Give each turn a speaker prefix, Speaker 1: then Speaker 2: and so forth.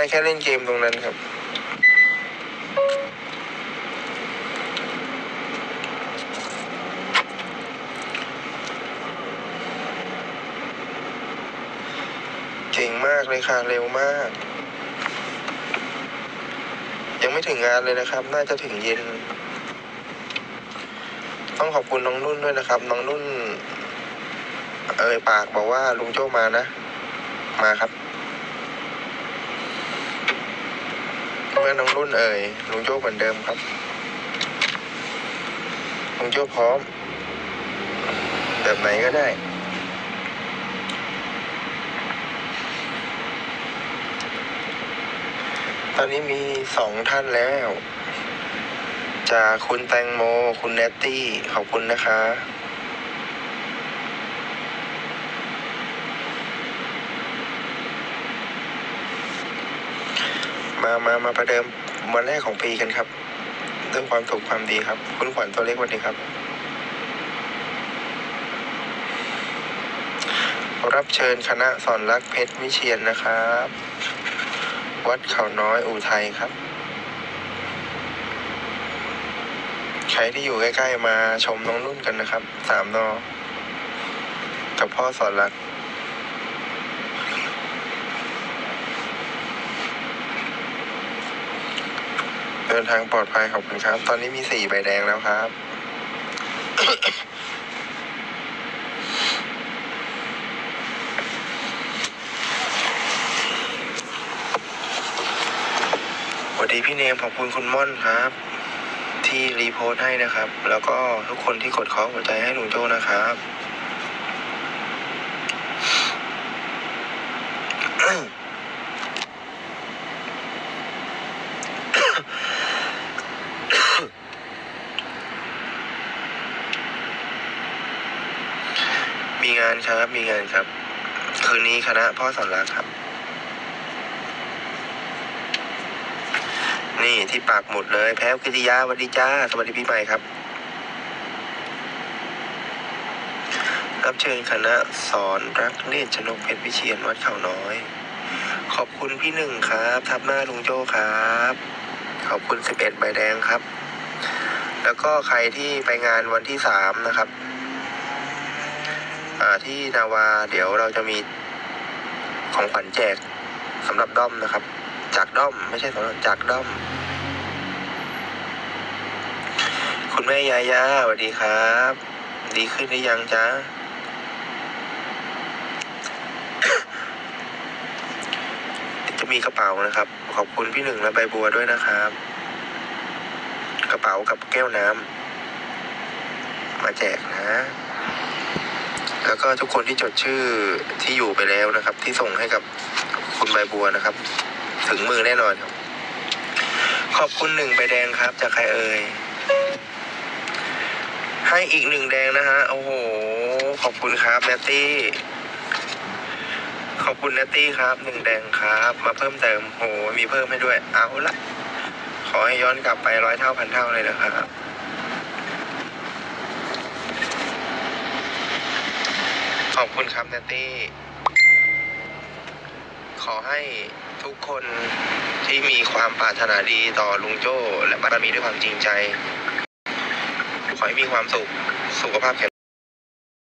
Speaker 1: ได้แค่เล่นเกมตรงนั้นครับ เก่งมากเลยค่ะ เร็วมาก ยังไม่ถึงงานเลยนะครับ น่าจะถึงเย็น ต้องขอบคุณน้องนุ่นด้วยนะครับ น้องนุ่น เอ่ยปากบอกว่าลุงโจ้มานะ มาครับ เมื่อน้องนุ่นเอ่ยลุงโจ้เหมือนเดิมครับลุงโจ้พร้อม แบบไหนก็ได้ตอนนี้มีสองท่านแล้ว จากคุณแตงโม คุณเนตตี้ ขอบคุณนะคะ มามามาประเดิมวันแรกของปีกันครับด้วยความสุขความดีครับ คุณขวัญตัวเล็กวันนี้ครับ รับเชิญคณะสอนรักเพชรวิเชียนนะครับ วัดเขาน้อยอุทัยครับ ใครที่อยู่ใกล้ๆมาชมน้องนุ่นกันนะครับ สามนอกับพ่อสอนรัก ดินทางปลอดภัยขอบคุณครับ ตอนนี้มีสี่ใบแดงแล้วครับ สวัสดีพี่เนมขอบคุณคุณม่อนครับ ที่รีโพสต์ให้นะครับ แล้วก็ทุกคนที่กดขอหัวใจให้ลุงโจ้นะครับานครับมีงานครับ คืนนี้คณะพ่อสอนรักครับ นี่ที่ปากหมดเลย แพ้วกิติยาสวัสดีจ้า สวัสดีพี่ใหม่ครับ รับเชิญคณะสอนรักเนตรชนกเพชรวิเชียนวัดเขาน้อย ขอบคุณพี่หนึ่งครับ ทับหน้าลุงโจ้ครับ ขอบคุณสิบเอ็ดใบแดงครับ แล้วก็ใครที่ไปงานวันที่สามนะครับ ที่นาวาเดี๋ยวเราจะมีของขวัญแจกสำหรับด้อมนะครับ จากด้อมไม่ใช่สำหรับจากด้อม คุณแม่ยายาสวัสดีครับ ดีขึ้นหรือยังจ๊ะจะมีกระเป๋านะครับ ขอบคุณพี่หนึ่งและใบบัวด้วยนะครับ กระเป๋ากับแก้วน้ำมาแจกนะ แล้วก็ทุกคนที่จดชื่อที่อยู่ไปแล้วนะครับ ที่ส่งให้กับคุณใบบัวนะครับ ถึงมือแน่นอนครับ ขอบคุณหนึ่งใบแดงครับ จากใครเอ่ยให้อีกหนึ่งแดงนะฮะโอ้โหขอบคุณครับแนตตี้ ขอบคุณแนตตี้ครับหนึ่งแดงครับ มาเพิ่มเติมโหมีเพิ่มให้ด้วย เอาละขอให้ย้อนกลับไปร้อยเท่าพันเท่าเลยนะครับ อบคุณครับแนตตี้ ขอให้ทุกคนที่มีความปรารถนาดีต่อลุงโจ้ และบ้านมีด้วยความจริงใจ ขอให้มีความสุข สุขภาพแข็ง